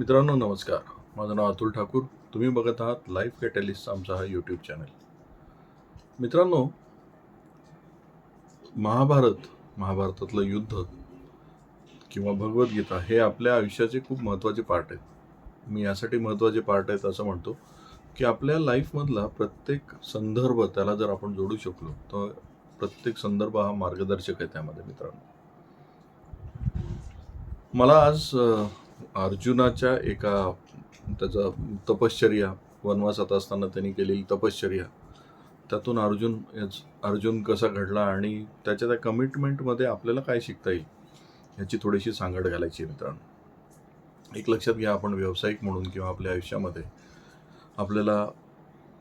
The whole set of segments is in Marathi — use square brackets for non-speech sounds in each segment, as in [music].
मित्रांनो नमस्कार. माझं नाव अतुल ठाकूर. तुम्ही बघत आहात लाईफ कॅटॅलिस्ट आमचा हा यूट्यूब चॅनल मित्रांनो महाभारत महाभारतातलं युद्ध किंवा भगवद्गीता हे आपल्या आयुष्याचे खूप महत्त्वाचे पार्ट आहेत. मी यासाठी महत्त्वाचे पार्ट आहेत असं म्हणतो की आपल्या लाईफमधला प्रत्येक संदर्भ त्याला जर आपण जोडू शकलो तर प्रत्येक संदर्भ हा मार्गदर्शक आहे त्यामध्ये मित्रांनो. मला आज अर्जुनाच्या एका त्याचा तपश्चर्या वनवासात असताना त्यांनी केलेली तपश्चर्या त्यातून अर्जुन याच- अर्जुन कसा घडला आणि त्याच्या त्या कमिटमेंटमध्ये आपल्याला काय शिकता येईल याची थोडीशी सांगड घालायची मित्रांनो. एक लक्षात घ्या आपण व्यावसायिक म्हणून किंवा आपल्या आयुष्यामध्ये आपल्याला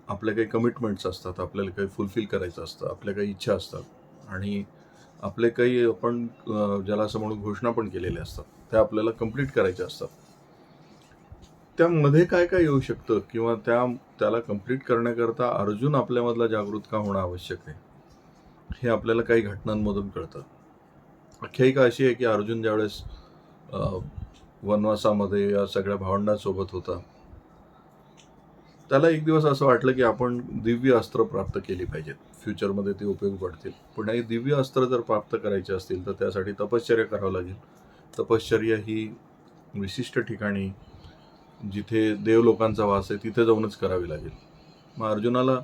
आपल्या काही कमिटमेंट्स असतात आपल्याला काही फुलफिल करायचं असतं आपल्या काही इच्छा असतात आणि आपले काही आपण ज्याला असं म्हणून घोषणा पण केलेल्या असतात. त्या आपल्याला कंप्लीट करायच्या असतात. त्यामध्ये काय काय येऊ शकतं? किंवा त्या त्याला कंप्लीट करण्याकरता अर्जुन आपल्यामधला जागृत का होणं आवश्यक आहे? हे आपल्याला काही घटनांमधून कळतं. आख्यायिका अशी आहे की अर्जुन ज्यावेळेस वनवासामध्ये या सगळ्या भावंडांसोबत होता त्याला एक दिवस असं वाटलं की आपण दिव्य अस्त्र प्राप्त केली पाहिजेत. फ्युचरमध्ये ते उपयोग पडतील. पण हे दिव्य अस्त्र जर प्राप्त करायचे असतील तर त्यासाठी तपश्चर्या करावं लागेल. तपश्चर्या ही विशिष्ट ठिकाणी जिथे देव लोकांचा वास आहे तिथे जाऊनच करावी लागेल. मग अर्जुनाला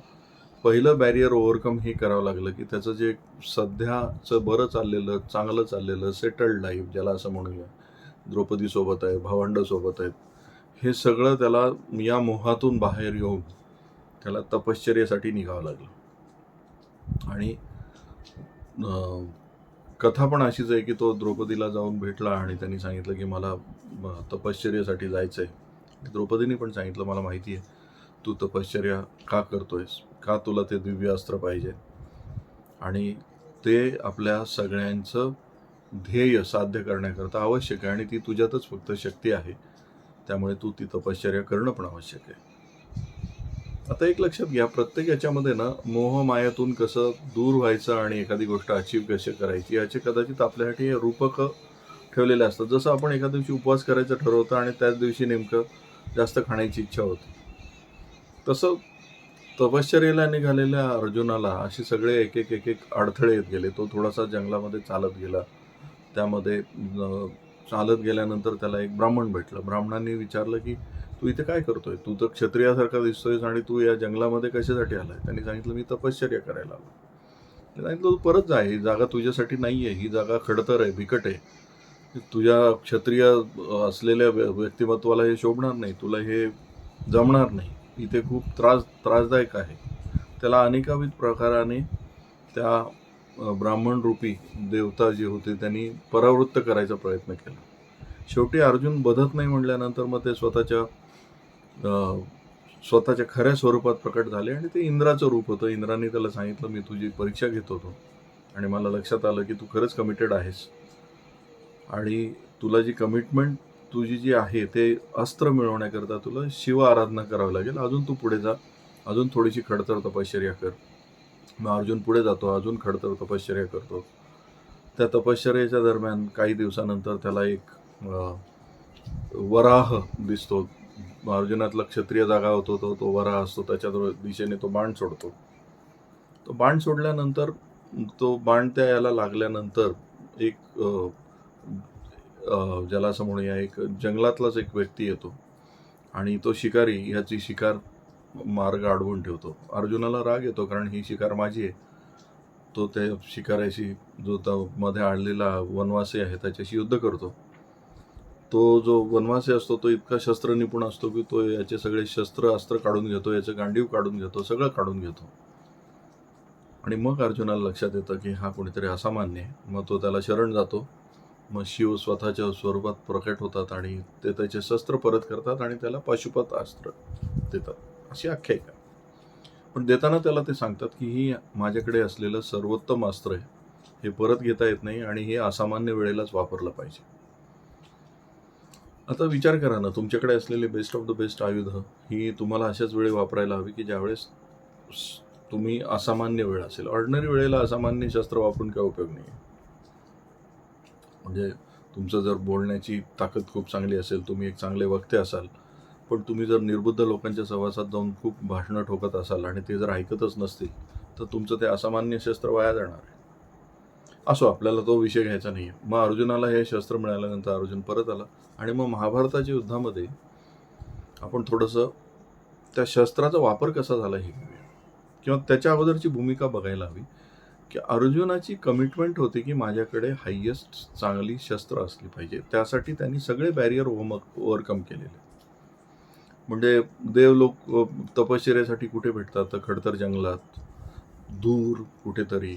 पहिलं बॅरियर ओव्हरकम हे करावं लागलं की त्याचं जे सध्याचं बरं चाललेलं चांगलं चाललेलं सेटल्ड लाईफ ज्याला असं म्हणूया द्रौपदीसोबत आहे भावंडसोबत आहेत हे सगळं त्याला या मोहातून बाहेर येऊन त्याला तपश्चर्यासाठी निघावं लागलं. आणि कथा पण अशीच आहे की तो द्रौपदीला जाऊन भेटला आणि त्यांनी सांगितलं की मला तपश्चर्यासाठी जायचं आहे द्रौपदीने पण सांगितलं मला माहिती आहे तू तपश्चर्या का करतोयस? का तुला ते दिव्य अस्त्र पाहिजे? आणि ते आपल्या सगळ्यांचं ध्येय साध्य करण्याकरता आवश्यक आहे आणि ती तुझ्यातच फक्त शक्ती आहे. त्यामुळे तू ती तपश्चर्या करणं पण आवश्यक आहे. आता एक लक्षात घ्या प्रत्येक याच्यामध्ये ना मोह मायातून कसं दूर व्हायचं आणि एखादी गोष्ट अचीव कशी करायची याचे कदाचित आपल्यासाठी रूपक ठेवलेले असतात. जसं आपण एका दिवशी उपवास करायचं ठरवतं आणि त्याच दिवशी नेमकं जास्त खाण्याची इच्छा होती. तसं तपश्चर्याला निघालेल्या अर्जुनाला असे सगळे एक एक एक एक अडथळे येत गेले. तो थोडासा जंगलामध्ये चालत गेला. त्यामध्ये चालत गेल्यानंतर त्याला एक ब्राह्मण भेटलं. ब्राह्मणांनी विचारलं की तू इथे काय करतोय? तू तर क्षत्रियासारखा दिसतोयस आणि तू या जंगलामध्ये कशासाठी आलाय? त्यांनी सांगितलं मी तपश्चर्या करायला आलो त्यांनी सांगितलं तू परत जा ही जागा तुझ्यासाठी नाही आहे ही जागा खडतर आहे बिकट आहे. तुझ्या क्षत्रिय असलेल्या व्य- व्यक्तिमत्वाला हे शोभणार नाही तुला हे जमणार नाही. इथे खूप त्रास त्रासदायक आहे. त्याला अनेकाविध प्रकाराने त्या ब्राह्मण रूपी देवता जे होते त्यांनी परावृत्त करायचा प्रयत्न केला. शेवटी अर्जुन बधत नाही म्हणल्यानंतर मग ते स्वतःच्या स्वतःच्या खऱ्या स्वरूपात प्रकट झाले आणि ते इंद्राचं रूप होतं. इंद्राने त्याला सांगितलं मी तुझी परीक्षा घेत होतो आणि मला लक्षात आलं की तू खरंच कमिटेड आहेस. आणि तुला जी कमिटमेंट तुझी जी आहे ते अस्त्र मिळवण्याकरता तुला शिव आराधना करावी लागेल. अजून तू पुढे जा. अजून थोडीशी खडतर तपश्चर्या कर. मग अर्जुन पुढे जातो. अजून खडतर तपश्चर्या करतो. त्या तपश्चर्याच्या दरम्यान काही दिवसानंतर त्याला एक वराह दिसतो. अर्जुनातला क्षत्रिय जागा होतो तो तो वरा असतो त्याच्या दिशेने तो बाण सोडतो. तो बाण सोडल्यानंतर तो बाण त्या याला लागल्यानंतर एक ज्याला असं म्हणूया एक जंगलातलाच एक व्यक्ती येतो आणि तो शिकारी ह्याची शिकार मार्ग अडवून ठेवतो. अर्जुनाला राग येतो कारण ही शिकार माझी आहे. तो त्या शिकाऱ्याशी जो त्या मध्ये आणलेला वनवासी आहे त्याच्याशी युद्ध करतो. तो जो वनवासी असतो तो इतका शस्त्र निपुण असतो की तो याचे सगळे शस्त्र अस्त्र काढून घेतो याचं गांडीव काढून घेतो सगळं काढून घेतो. आणि मग अर्जुनाला लक्षात येतं की हा कोणीतरी असामान्य आहे. मग तो त्याला शरण जातो. मग शिव स्वतःच्या स्वरूपात प्रकट होतात आणि ते त्याचे शस्त्र परत करतात आणि त्याला पाशुपत अस्त्र देतात. अशी आख्यायिका. पण देताना त्याला ते सांगतात की ही माझ्याकडे असलेलं सर्वोत्तम अस्त्र आहे. हे परत घेता येत नाही आणि हे असामान्य वेळेलाच वापरलं पाहिजे. आता विचार करा ना तुमच्याकडे असलेले बेस्ट ऑफ द बेस्ट आयुध ही तुम्हाला अशाच वेळी वापरायला हवी की ज्यावेळेस तुम्ही असामान्य वेळ असेल. ऑर्डनरी वेळेला असामान्य शस्त्र वापरून काय उपयोग नाही म्हणजे तुमचं जर बोलण्याची ताकद खूप चांगली असेल तुम्ही एक चांगले वक्ते असाल पण तुम्ही जर निर्बुद्ध लोकांच्या सहवासात जाऊन खूप भाषणं ठोकत असाल आणि ते जर ऐकतच नसतील तर तुमचं ते असामान्य शस्त्र वाया जाणार आहे. असो आपल्याला तो विषय घ्यायचा नाही आहे मग अर्जुनाला हे शस्त्र मिळाल्यानंतर अर्जुन परत आला. आणि मग महाभारताच्या युद्धामध्ये आपण थोडंसं त्या शस्त्राचा वापर कसा झाला हे घेऊया किंवा त्याच्या अगोदरची भूमिका बघायला हवी. की अर्जुनाची कमिटमेंट होती की माझ्याकडे हायेस्ट चांगली शस्त्र असली पाहिजे. त्यासाठी त्यांनी सगळे बॅरियर ओव्हरकम केलेले. म्हणजे देव लोक तपश्चर्यासाठी कुठे भेटतात? तर खडतर जंगलात. दूर कुठेतरी.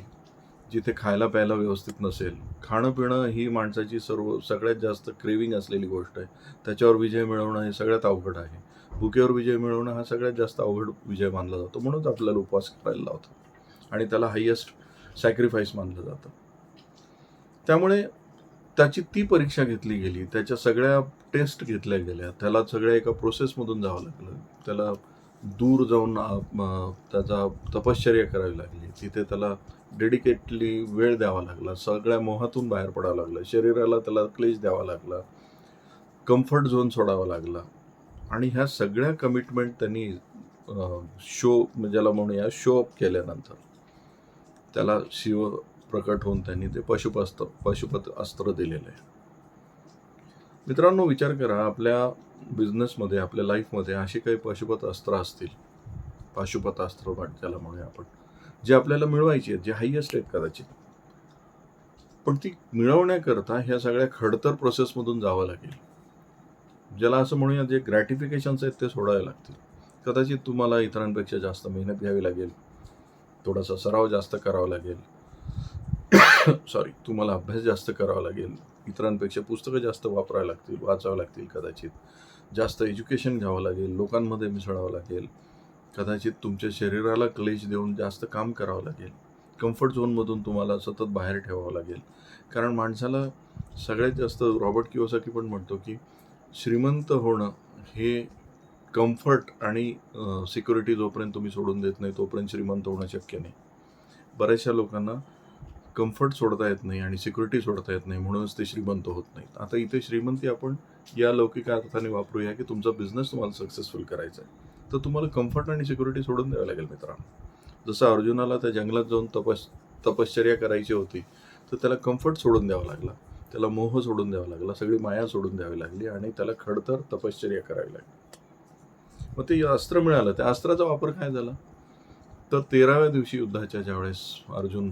जिथे खायला प्यायला व्यवस्थित नसेल. खाणं पिणं ही माणसाची सर्व सगळ्यात जास्त क्रेविंग असलेली गोष्ट आहे. त्याच्यावर विजय मिळवणं हे सगळ्यात अवघड आहे. भुकेवर विजय मिळवणं हा सगळ्यात जास्त अवघड विजय मानला जातो. म्हणूनच आपल्याला उपवास करायला लावतो आणि त्याला हायेस्ट सॅक्रिफाईस मानलं जातं. त्यामुळे त्याची ती परीक्षा घेतली गेली. त्याच्या सगळ्या टेस्ट घेतल्या गेल्या. त्याला सगळ्या एका प्रोसेसमधून जावं लागलं. त्याला दूर जाऊन त्याचा तपश्चर्या करावी लागली. तिथे त्याला डेडिकेटली वेळ द्यावा लागला सगळ्या मोहातून बाहेर पडावं लागलं शरीराला त्याला क्लेश द्यावा लागला कम्फर्ट झोन सोडावा लागला. आणि ह्या सगळ्या कमिटमेंट त्यांनी शो म्हणजे ज्याला म्हणूया शो अप केल्यानंतर त्याला शिव प्रकट होऊन त्यांनी ते पशुपस्त पशुपत अस्त्र दिलेलं आहे. मित्रांनो विचार करा आपल्या बिझनेसमध्ये आपल्या लाईफमध्ये अशी काही पशुपत अस्त्र असतील पाशुपत अस्त्र ज्याला म्हणूया आपण. जे आपल्याला मिळवायची आहेत जे हायएस्ट आहेत कदाचित. पण ती मिळवण्याकरता ह्या सगळ्या खडतर प्रोसेसमधून जावं लागेल. ज्याला असं म्हणूया जे ग्रॅटिफिकेशन्स आहेत ते सोडावे लागतील. कदाचित तुम्हाला इतरांपेक्षा जास्त मेहनत घ्यावी लागेल. थोडासा सराव जास्त करावा लागेल. [coughs] सॉरी तुम्हाला अभ्यास जास्त करावा लागेल. इतरांपेक्षा पुस्तकं जास्त वापरावी लागतील वाचावं लागतील कदाचित. जास्त एज्युकेशन घ्यावं लागेल लोकांमध्ये मिसळावं लागेल. कदाचित तुमच्या शरीराला क्लेश देऊन जास्त काम करावं लागेल. कम्फर्ट झोनमधून तुम्हाला सतत बाहेर ठेवावं लागेल. कारण माणसाला सगळ्यात जास्त रॉबर्ट किओसाकी पण म्हणतो की श्रीमंत होणं हे कम्फर्ट आणि सिक्युरिटी जोपर्यंत तुम्ही सोडून देत नाही तोपर्यंत श्रीमंत होणं शक्य नाही. बऱ्याचशा लोकांना कम्फर्ट सोडता येत नाही आणि सिक्युरिटी सोडता येत नाही म्हणूनच ते श्रीमंत होत नाहीत. आता इथे श्रीमंती आपण या लौकिक अर्थाने वापरूया की तुमचा बिझनेस तुम्हाला सक्सेसफुल करायचा आहे. तर तुम्हाला कम्फर्ट आणि सिक्युरिटी सोडून द्यावं लागेल मित्रांनो. जसं अर्जुनाला त्या जंगलात जाऊन तपस तपश्चर्या करायची होती तर त्याला कम्फर्ट सोडून द्यावा लागला. त्याला मोह सोडून द्यावा लागला सगळी माया सोडून द्यावी लागली आणि त्याला खडतर तपश्चर्या करावी लागली. मग ते अस्त्र मिळालं. त्या अस्त्राचा वापर काय झाला? तर तेराव्या दिवशी युद्धाच्या ज्यावेळेस अर्जुन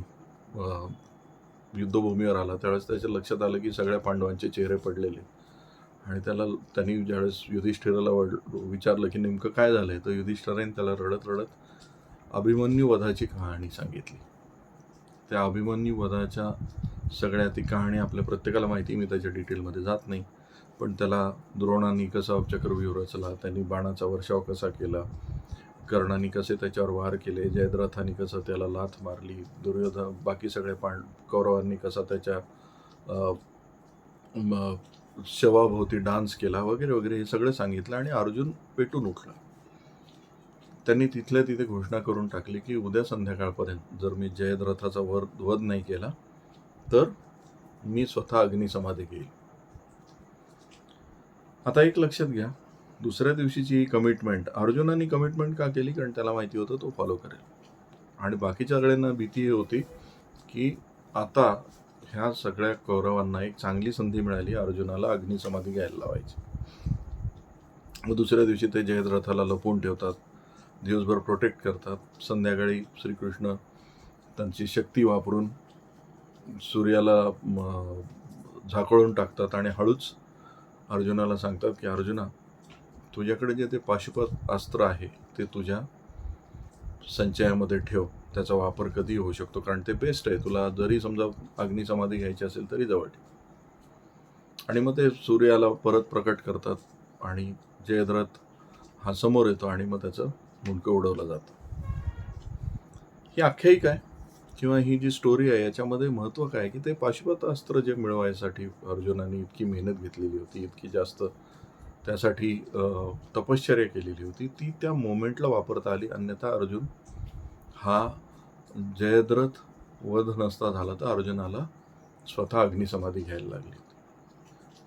युद्धभूमीवर आला त्यावेळेस त्याच्या लक्षात आलं की सगळ्या पांडवांचे चेहरे पडलेले. आणि त्याला त्यांनी ज्यावेळेस युधिष्ठिराला वड विचारलं की नेमकं काय झालंय तर युधिष्ठिराने त्याला रडत रडत अभिमन्यू वधाची कहाणी सांगितली. त्या अभिमन्यू वधाच्या सगळ्या ती कहाणी आपल्या प्रत्येकाला माहिती मी त्याच्या डिटेलमध्ये जात नाही. पण त्याला द्रोणांनी कसा चक्रव्यूह रचला त्यांनी बाणाचा वर्षाव कसा केला कर्णाने कसे त्याच्यावर वार केले जयद्रथाने कसं त्याला लाथ मारली दुर्योधन बाकी सगळे पांड कौरवांनी कसा त्याच्या शवाभोवती डान्स केला वगैरे वगैरे हे सगळं सांगितलं आणि अर्जुन पेटून उठला. त्यांनी तिथल्या तिथे घोषणा करून टाकली की उद्या संध्याकाळपर्यंत जर मी जयद्रथाचा वर वध नाही केला तर मी स्वतः अग्निसमाधी घेईल. आता एक लक्षात घ्या दुसऱ्या दिवशीची ही कमिटमेंट अर्जुनाने कमिटमेंट का केली? कारण त्याला माहिती होतं तो फॉलो करेल. आणि बाकीच्या सगळ्यांना भीती होती की आता ह्या सगळ्या कौरवांना एक चांगली संधी मिळाली. अर्जुनाला अग्निसमाधी घ्यायला लावायची. मग दुसऱ्या दिवशी ते जयद्रथाला लपवून ठेवतात. दिवसभर प्रोटेक्ट करतात. संध्याकाळी श्रीकृष्ण त्यांची शक्ती वापरून सूर्याला झाकळून टाकतात आणि हळूच अर्जुनाला सांगतात की अर्जुना तुझ्याकडे जे ते पाशुपत अस्त्र आहे ते तुझ्या संचयामध्ये ठेव. त्याचा वापर कधी होऊ शकतो. कारण ते बेस्ट आहे. तुला जरी समजा अग्निसमाधी घ्यायची असेल तरी जवळ आणि मग ते सूर्याला परत प्रकट करतात आणि जयद्रथ हा समोर येतो आणि मग त्याचं मुंडकं उडवलं जातं. ही आख्यायिका आहे. किंवा ही जी स्टोरी आहे याच्यामध्ये महत्त्व काय की ते पाशुपत अस्त्र जे मिळवायसाठी अर्जुनाने इतकी मेहनत घेतलेली होती इतकी जास्त त्यासाठी तपश्चर्या केलेली होती ती त्या मोमेंटला वापरता आली. अन्यथा अर्जुन हा जयद्रथ वध नसता झाला तर अर्जुनाला स्वतः अग्निसमाधी घ्यायला लागली.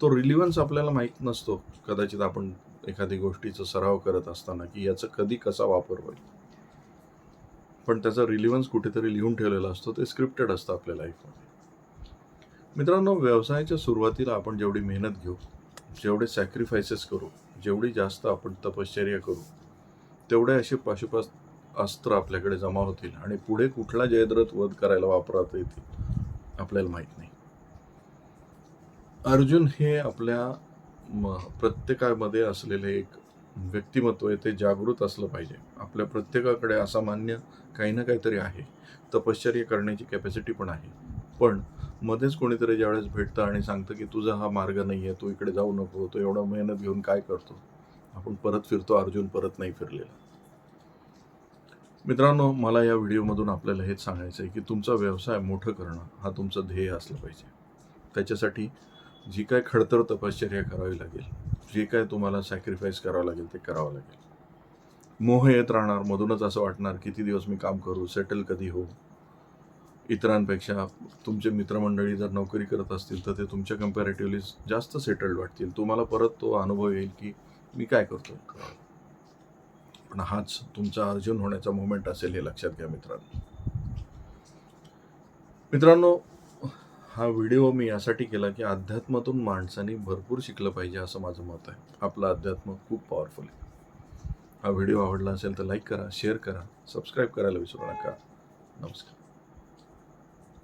तो रिलिव्हन्स आपल्याला माहीत नसतो. कदाचित आपण एखादी गोष्टीचा सराव करत असताना की याचा कधी कसा वापर होईल. पण त्याचा रिलिव्हन्स कुठेतरी लिहून ठेवलेला असतो. ते स्क्रिप्टेड असतं आपल्या लाईफमध्ये मित्रांनो व्यवसायाच्या सुरुवातीला आपण जेवढी मेहनत घेऊ जेवढे सॅक्रिफायसेस करू जेवढी जास्त आपण तपश्चर्या करू तेवढे असे पाशुपास अस्त्र आपल्याकडे जमा होतील आणि पुढे कुठला जयद्रथ वध करायला वापरता येतील आपल्याला माहीत नाही. अर्जुन हे आपल्या म- प्रत्येकामध्ये असलेले एक व्यक्तिमत्व आहे ते जागृत असलं पाहिजे. आपल्या प्रत्येकाकडे असामान्य काही ना काहीतरी आहे. तपश्चर्या करण्याची कॅपॅसिटी पण आहे. पण मध्येच कोणीतरी ज्यावेळेस भेटतं आणि सांगतं की तुझा हा मार्ग नाही आहे तू इकडे जाऊ नको तो एवढा मेहनत घेऊन काय करतो? आपण परत फिरतो अर्जुन परत नाही फिरलेला. मित्रांनो मला या व्हिडिओमधून आपल्याला हेच सांगायचं आहे की तुमचा व्यवसाय मोठं करणं हा तुमचं ध्येय असलं पाहिजे. त्याच्यासाठी जी काय खडतर तपश्चर्या करावी लागेल जे काय तुम्हाला सॅक्रिफाईस करावं लागेल ते करावं लागेल. मोह येत राहणार मधूनच असं वाटणार किती दिवस मी काम करू सेटल कधी हो इतरांपेक्षा तुमचे मित्रमंडळी जर नोकरी करत असतील तर ते तुमच्या कम्पॅरेटिव्हली जास्त सेटल्ड वाटतील. तुम्हाला परत तो अनुभव येईल की मी काय करतो? पण हाच तुमचा अर्जुन होण्याचा मोमेंट असेल हे लक्षात घ्या मित्रांनो. मित्रांनो हा व्हिडिओ मी यासाठी केला की अध्यात्मातून माणसाने भरपूर शिकलं पाहिजे असं माझं मत आहे. आपलं अध्यात्म खूप पॉवरफुल आहे. हा व्हिडिओ आवडला असेल तर लाईक करा शेअर करा सबस्क्राईब करायला विसरू नका. नमस्कार.